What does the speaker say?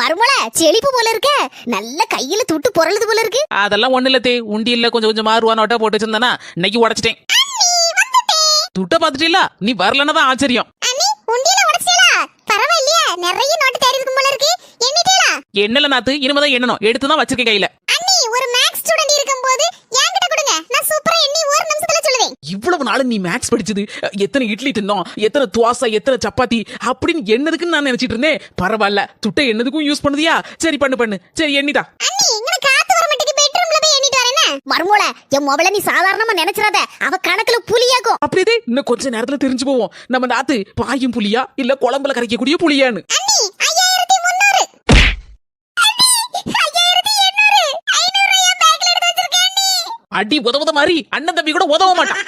மறுமல செழிப்பு போல இருக்க. நல்ல கையில துட்டு பொருளுது போல இருக்கு. அதெல்லாம் ஒண்ணு இல்ல தே. உண்டியல்ல கொஞ்சம் கொஞ்சம் ரூபா நோட்டா போட்டு வச்சிருந்தானா இன்னைக்கு உடைச்சிட்டேன். துட்ட பாத்துட்டீங்களா நீ வரலன்னா தான் ஆச்சரியம். நிறைய நோட்டு தேடி இருக்கும் போல இருக்கு. எண்ணிட்டீங்களா என்னல நாத்து இனிமேதான் எண்ணணும். எடுத்து தான் வச்சிருக்கேன் கையில. இவ்வளவு நாள் நீ மேக்ஸ் படிச்சது எத்தனை இட்லி தின்னோம் எத்தனை துவாசை எத்தனை சப்பாத்தி அப்படின்னு என்னதுக்குன்னு நான் நினைச்சிட்டு இருந்தேன். பரவாயில்ல துட்டை என்னதுக்கும் யூஸ் பண்ணுதியா? சரி பண்ணு பண்ணு. சரி எண்ணிதா. மறுமோள என் மொபைல நீ சாதாரணமா நினைச்சிராத அவ கணக்குல புலியாக்கும். அப்படியே இன்னும் கொஞ்ச நேரத்துல தெரிஞ்சு போவோம். நம்ம நாத்து பாயும் புலியா இல்ல குழம்புல கரைக்கக்கூடிய புலியான்னு. அடி உதவுத மாதிரி அண்ணன் தம்பி கூட உதவ மாட்டான்.